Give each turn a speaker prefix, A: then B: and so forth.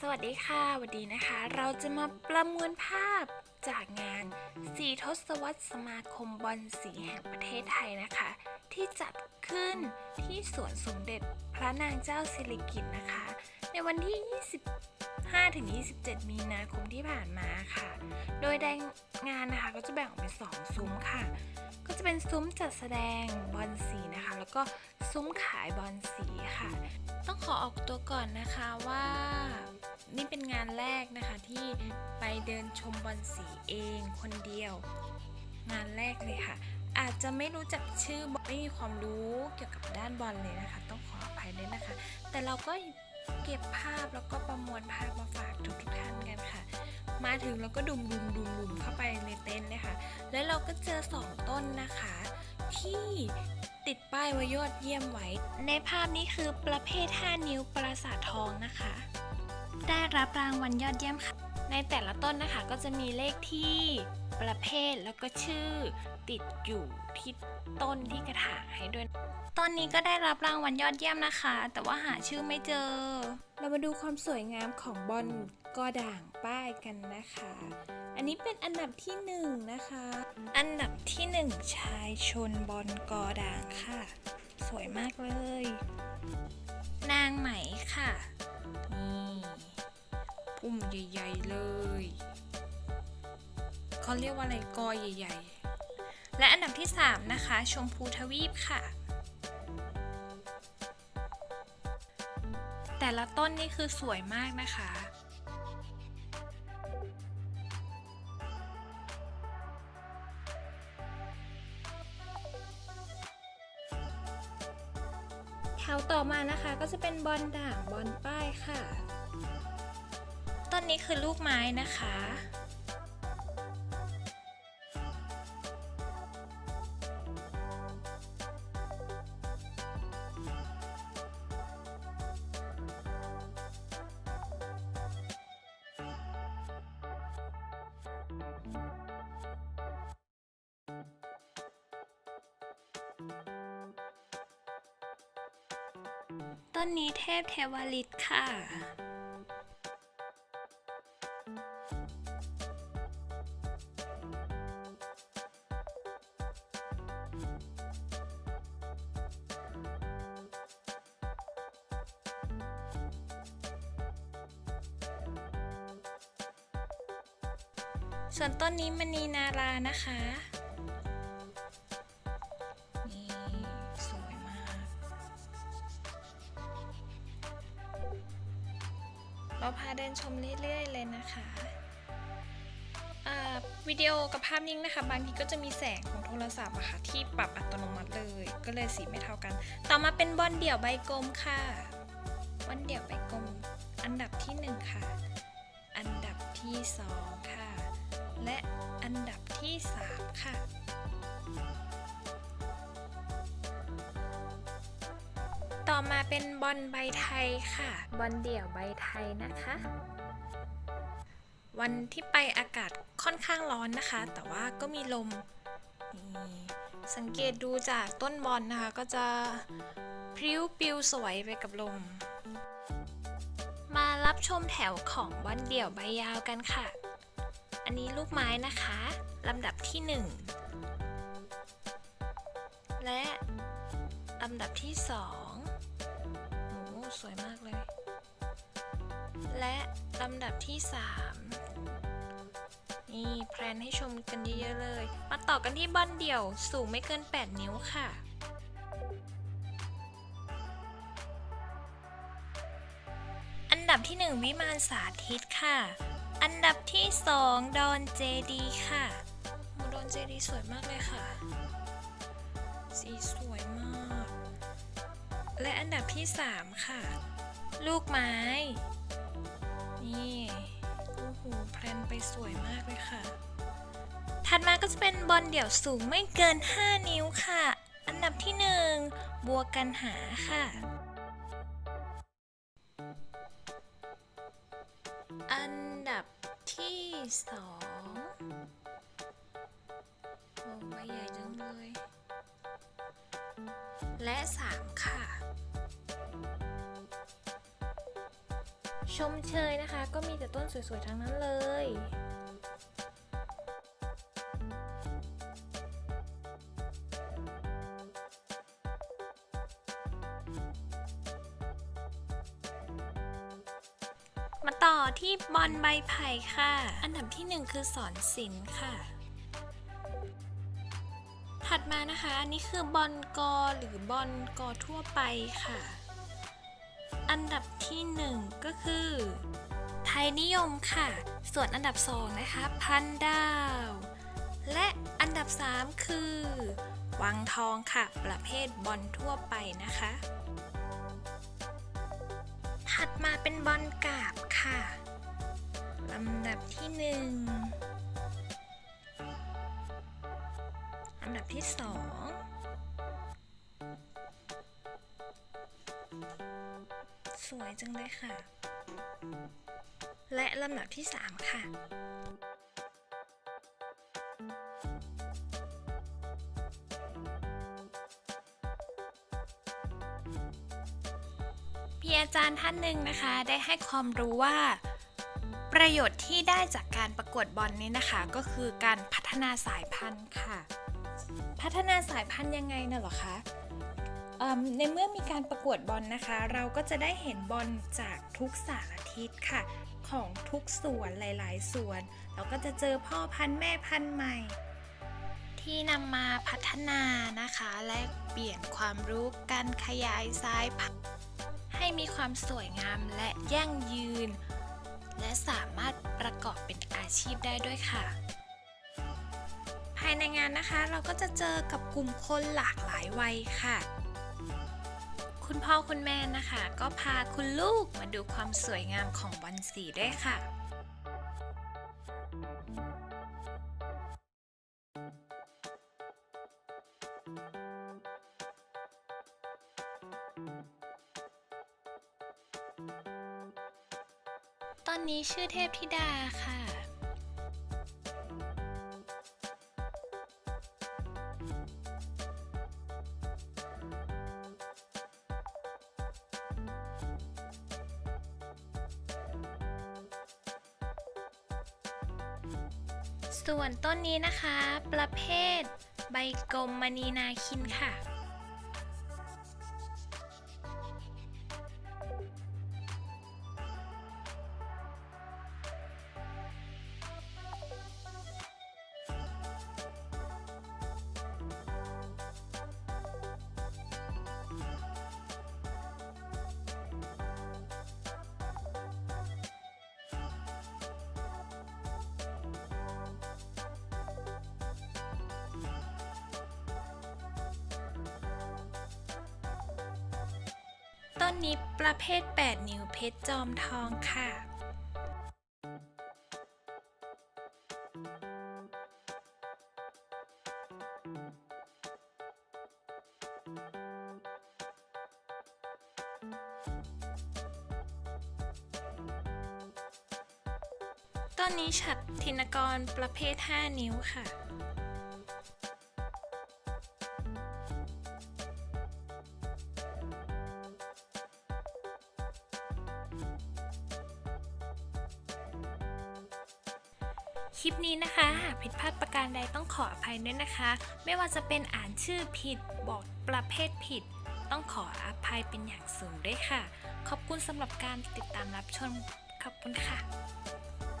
A: สวัสดีค่ะ วันดีนะคะ เราจะมาประมวลภาพจากงานสีทศวรรษสมาคมบอลสีแห่งประเทศไทยนะคะ ที่จัดขึ้นที่สวนสมเด็จพระนางเจ้าสิริกิติ์นะคะ ในวันที่ 20 5-27 มีนาคมที่ผ่านมาค่ะ โดยในงานนะคะก็จะแบ่งออกเป็นสองซุ้มค่ะ ก็จะเป็นซุ้มจัดแสดงบอลสีนะคะ แล้วก็ซุ้มขายบอลสีค่ะ ต้องขอออกตัวก่อนนะคะว่านี่เป็นงานแรกนะคะที่ไปเดินชมบอลสีเองคนเดียว งานแรกเลยค่ะ อาจจะไม่รู้จักชื่อไม่มีความรู้เกี่ยวกับด้านบอลเลยนะคะ ต้องขออภัยด้วยนะคะ แต่เราก็ เก็บภาพแล้วก็ประมวลภาพมาฝากทุกๆท่านกันค่ะ มาถึงเราก็ดุมดุมดุมดุมเข้าไปในเต็นท์เลยค่ะ แล้วเราก็เจอสองต้นนะคะ ที่ติดป้ายไว้ยอดเยี่ยมไว้ ในภาพนี้คือประเภท 5 นิ้วปราสาททองนะคะ ได้รับรางวัลยอดเยี่ยมค่ะ ในแต่ละต้นนะคะก็จะมีเลขที่ ประเภทแล้วก็ชื่อ ติดอยู่ที่ต้นที่กระถางให้ด้วย ตอนนี้ก็ได้รับรางวัลยอดเยี่ยมนะคะ แต่ว่าหาชื่อไม่เจอ เรามาดูความสวยงามของบอลกอด่างป้ายกันนะคะ อันนี้เป็นอันดับที่หนึ่งนะคะ อันดับที่หนึ่งชายชนบอลกอด่างค่ะ สวยมากเลย นางไหมค่ะ นี่พุ่มใหญ่ ๆ เลย เขาเรียกว่าอะไรกอใหญ่ ๆ และอันดับที่ 3 นะคะ ชมพูทวีปค่ะ แต่ละต้นนี่คือสวยมากนะคะแถวต่อมานะคะก็จะเป็นบอลด่างบอลป้ายค่ะ ต้นนี้คือลูกไม้นะคะ ต้นนี้เทพเทวฤทธิ์ค่ะ ส่วนต้นนี้มณีนารานะคะ เราพาเดินชมเรื่อยๆเลยนะคะวิดีโอกับภาพนิ่งนะคะ บางทีก็จะมีแสงของโทรศัพท์อะค่ะที่ปรับอัตโนมัติเลย ก็เลยสีไม่เท่ากัน ต่อมาเป็นบอลเดี่ยวใบกลมค่ะบอลเดี่ยวใบกลม อันดับที่หนึ่งค่ะ อันดับที่สองค่ะ และอันดับที่สามค่ะ อมาเป็นบอลใบไทยค่ะ บอลเดี่ยวใบไทยนะคะ วันที่ไปอากาศค่อนข้างร้อนนะคะ แต่ว่าก็มีลมนี่สังเกตดูจากต้นบอลนะคะ ก็จะพริ้วปลิวสวยไปกับลม มารับชมแถวของบอลเดี่ยวใบยาวกันค่ะ อันนี้ลูกไม้นะคะลำดับที่หนึ่งและลำดับที่สองโอ้ สวยมากเลย และลำดับที่ 3 นี่แพลนให้ชมกันเยอะๆเลย มาต่อกันที่บอลเดี่ยวสูงไม่เกิน 8 นิ้วค่ะอันดับที่ 1 วิมานสาธิตค่ะ อันดับที่ 2 ดอนเจดีค่ะโอ้ดอนเจดีสวยมากเลยค่ะ สีสวยมาก และอันดับที่ 3 ค่ะ ลูกไม้ นี่โอ้โหแพลนไปสวยมากเลยค่ะ ถัดมาก็จะเป็นบอลเดี่ยวสูงไม่เกิน 5 นิ้วค่ะ อันดับที่ 1 บัวกันหาค่ะ อันดับที่2โอ้ใบใหญ่จังเลย และ3ค่ะ ชมเชยนะคะ ก็มีแต่ต้นสวยๆทั้งนั้นเลยมาต่อที่บอลใบไผ่ค่ะ อันดับที่หนึ่งคือสอนศิลป์ค่ะ ถัดมานะคะ อันนี้คือบอลกอหรือบอลกอทั่วไปค่ะ อันดับที่ 1 ก็คือ ไทยนิยมค่ะ ส่วนอันดับ 2 นะคะ พันดาว และอันดับ 3 คือ วังทองค่ะ ประเภทบอลทั่วไปนะคะ ถัดมาเป็นบอลกาบค่ะลำดับที่ 1 อันดับที่ 2 สวยจังเลยค่ะ และลำดับที่สามค่ะพี่อาจารย์ท่านหนึ่งนะคะ ได้ให้ความรู้ว่าประโยชน์ที่ได้จากการประกวดบอลนี้นะคะ ก็คือการพัฒนาสายพันธุ์ค่ะ พัฒนาสายพันธุ์ยังไงน่ะหรอคะ ในเมื่อมีการประกวดบอลนะคะ เราก็จะได้เห็นบอลจากทุกสารทิศค่ะ ของทุกส่วนหลาย ๆ ส่วน เราก็จะเจอพ่อพันธุ์แม่พันธุ์ใหม่ ที่นำมาพัฒนานะคะ และเปลี่ยนความรู้การขยายสายพันธุ์ให้มีความสวยงามและยั่งยืน และสามารถประกอบเป็นอาชีพได้ด้วยค่ะภายในงานนะคะเราก็จะเจอกับกลุ่มคนหลากหลายวัยค่ะ คุณพ่อคุณแม่นะคะ ก็พาคุณลูกมาดูความสวยงามของบอลสีด้วยค่ะตอนนี้ชื่อเทพธิดาค่ะ ส่วนต้นนี้นะคะ ประเภท ใบกลมมณีนาคินค่ะ ต้นนี้ประเภท 8 นิ้วเพชรจอมทองค่ะต้นนี้ฉัดธินกรประเภท 5 นิ้วค่ะ คลิปนี้นะคะหากผิดพลาดประการใดต้องขออภัยด้วยนะคะ ไม่ว่าจะเป็นอ่านชื่อผิดบอกประเภทผิด ต้องขออภัยเป็นอย่างสูงด้วยค่ะ ขอบคุณสำหรับการติดตามรับชมขอบคุณค่ะ